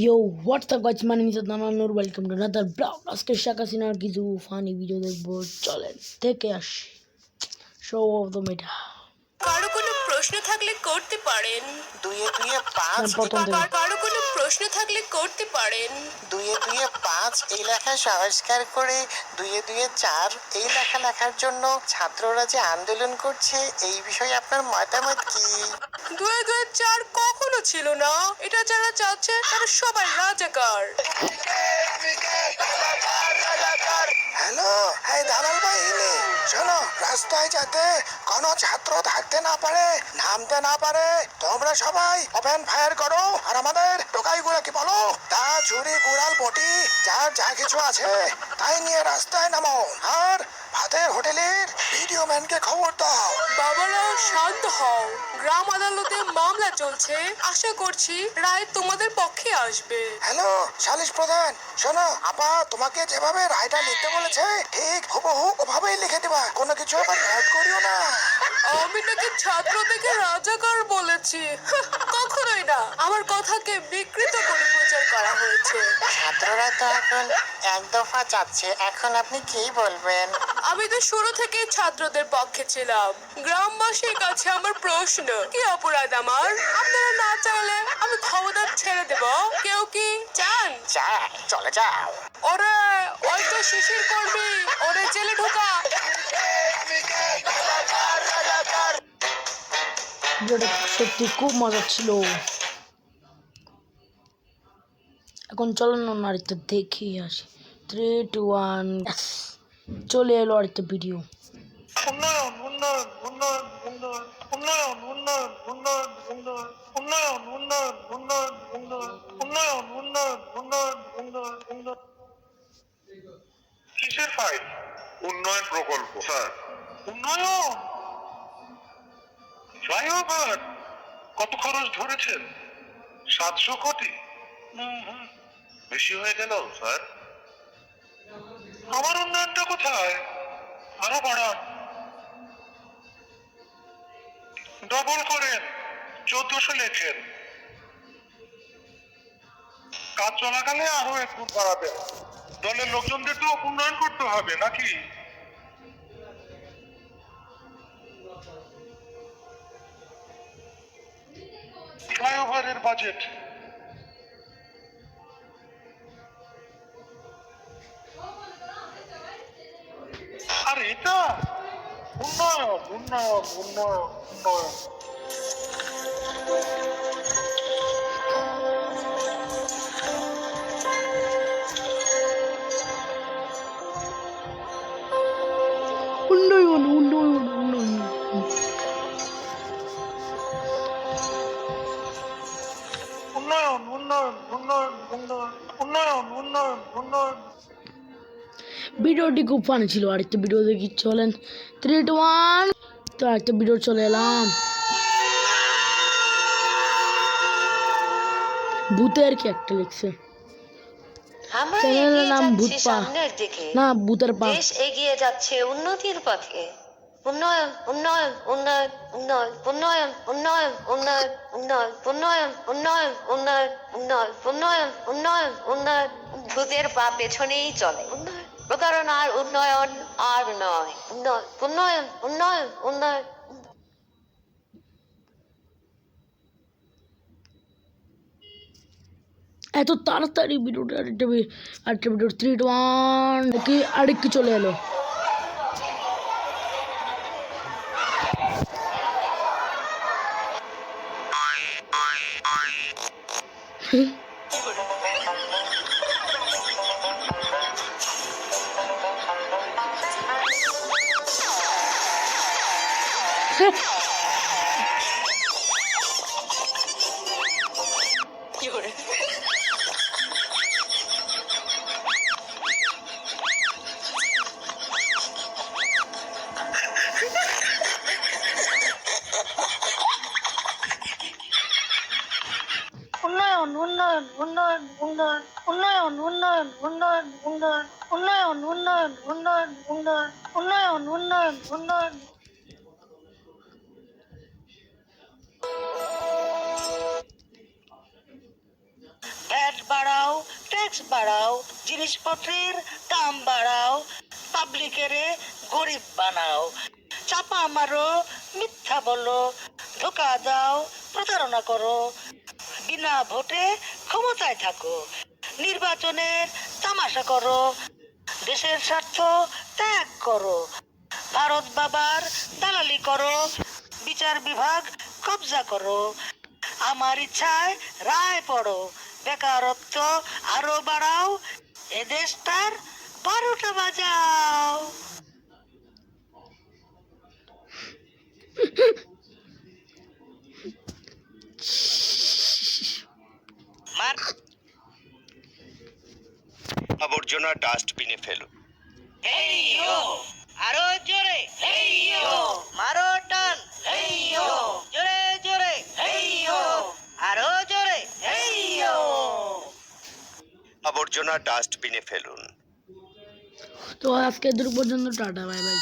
ইয়ো WhatsApp গাছ মানে নিচে দানানোর ওয়েলকাম টু নাদার ব্লগ আজকে শেখ হাসিনার কিছু ফানি ভিডিও দেখব। চলেন থেকে আসি। শো অফ দ্য মেটা কারও কোনো প্রশ্ন থাকলে করতে পারেন। দুইয়ে দুইয়ে পাঁচ কার- কারও কোনো প্রশ্ন থাকলে করতে পারেন। দুইয়ে দুইয়ে পাঁচ এই লেখা সংস্কার করে দুইয়ে দুইয়ে চার এই লেখা লেখার জন্য ছাত্ররা যে আন্দোলন করছে এই বিষয়ে আপনার মতামত কি? দুয়ে দুয়ে চার কখনো ছিল না। এটা যারা চাচ্ছে তারা সবাই রাজাকার। এই দালাল বাহিনী, শোনো, রাস্তায় যাতে কোনো ছাত্র থাকতে না পারে, নামতে না পারে, তোমরা সবাই ওপেন ফায়ার করো, আর আমাদের টোকাইগুলোকে বলো? তা ছুরি গুড়াল, বটি, যার যা কিছু আছে, তাই নিয়ে রাস্তায় নামো। আর ভাতের হোটেলের ভিডিও ম্যানকে খবর দাও। বাবারা শান্ত হও। গ্রাম আদালতে মামলা চলছে। আশা করছি রায় তোমাদের পক্ষে আসবে। হ্যালো সালিশ প্রধান শোনো আপা তোমাকে যেভাবে রায়টা লিখতে বলেছে ঠিক হুবহু ওভাবেই লিখে দেবা। কোনো কিছু আবার অ্যাড করিও না। আমি নাকি ছাত্র থেকে রাজাকার বলেছি। কখনোই না। আমার কথাকে বিকৃত করে প্রচার করা হয়েছে। ছাত্ররা তো এখন এক দফা চাচ্ছে। এখন আপনি কি বলবেন? আমি তো শুরু থেকে ছাত্রদের পক্ষে ছিলাম। গ্রামবাসীর কাছে আমার প্রশ্ন কি অপরাধ আমার? আপনারা না চাইলে আমি ক্ষমতা ছেড়ে দেব। কেউ কি চান? যাই চলে যাও। ওরে ওই তো শিশির কর্মী। ওরে জেলে ঢোকা। ভিডিওটা সত্যি খুব মজা ছিল এখন চলেন অন্য আরেকটা দেখি আসি থ্রি টু ওয়ান চলে এলো আরেকটা ভিডিও উন্নয়ন উন্নয়ন উন্নয়ন উন্নয়ন উন্নয়ন উন্নয়ন উন্নয়ন উন্নয়ন উন্নয়ন উন্নয়ন উন্নয়ন উন্নয়ন উন্নয়ন উন্নয়ন উন্নয়ন উন্নয়ন উন্নয়ন কিসের ফাইল উন্নয়ন প্রকল্প স্যার উন্নয়ন ফ্লাইওভার কত খরচ ধরেছেন? সাতশো কোটি। বেশি হয়ে গেল, স্যার। আমার উন্নয়নটা কোথায়? আরও বাড়ান। ডবল করেন, চোদ্দশো লেখেন। কাজ চলাকালে আরও একটু বাড়াবেন। দলের লোকজনদের তো উন্নয়ন করতে হবে, নাকি? ফ্লাইওভারের বাজেট আর এটা উন্নয়ন উন্নয়ন উন্নয়ন উন্নয়ন উন্নয়ন উন্নয়ন উন্নয়ন উন্নয়ন উন্নয়ন ভিডিওটি খুব ফানি ছিল আরেকটা ভিডিও দেখি চলেন। থ্রি টু ওয়ান তো আরেকটা ভিডিও চলে এলাম। ভূতের কি একটা লিখছে? আমরা চ্যানেলের নাম ভূতপা। না ভূতের পা। দেশ এগিয়ে যাচ্ছে উন্নতির পথে। উন্নয়ন উন্নয়ন উন্নয়ন উন্নয়ন উন্নয়ন উন্নয়ন উন্নয়ন উন্নয়ন উন্নয়ন উন্নয়ন উন্নয়ন উন্নয়ন উন্নয়ন উন্নয়ন উন্নয়ন ভূতের পা পেছনেই চলে। উন্নয়ন প্রতারণার উন্নয়ন আর নয়। উন্নয়ন উন্নয়ন উন্নয়ন উন্নয়ন এত তাড়াতাড়ি ভিডিওটা আরেকটা আরেকটা ভিডিও থ্রি টু ওয়ান কি আরেকটু চলে এলো। 有人。উন্নয়ন উন্নয়ন উন্নয়ন উন্নয়ন উন্নয়ন উন্নয়ন উন্নয়ন উন্নয়ন উন্নয়ন উন্নয়ন উন্নয়ন উন্নয়ন উন্নয়ন উন্নয়ন ব্যাড ট্যাক্স বাড়াও জিনিসপত্রের দাম বাড়াও পাবলিকেরে গরিব বানাও চাপা মারো মিথ্যা বলো ধোকা দাও প্রতারণা করো বিনা ভোটে ক্ষমতায় থাকো। নির্বাচনের তামাশা করো। দেশের স্বার্থ ত্যাগ করো। ভারত বাবার দালালি করো। বিচার বিভাগ কবজা করো। আমার ইচ্ছায় রায় পড়ো। বেকারত্ব আরও বাড়াও। এ দেশটার বারোটা বাজাও। মার আবর্জনা ডাস্টবিনে ফেলো। আরও জোরে মারো টান জোরে জোরে আরও জোরে আবর্জনা ডাস্টবিনে ফেলুন। তো আজকে দূর পর্যন্ত টাটা বাই বাই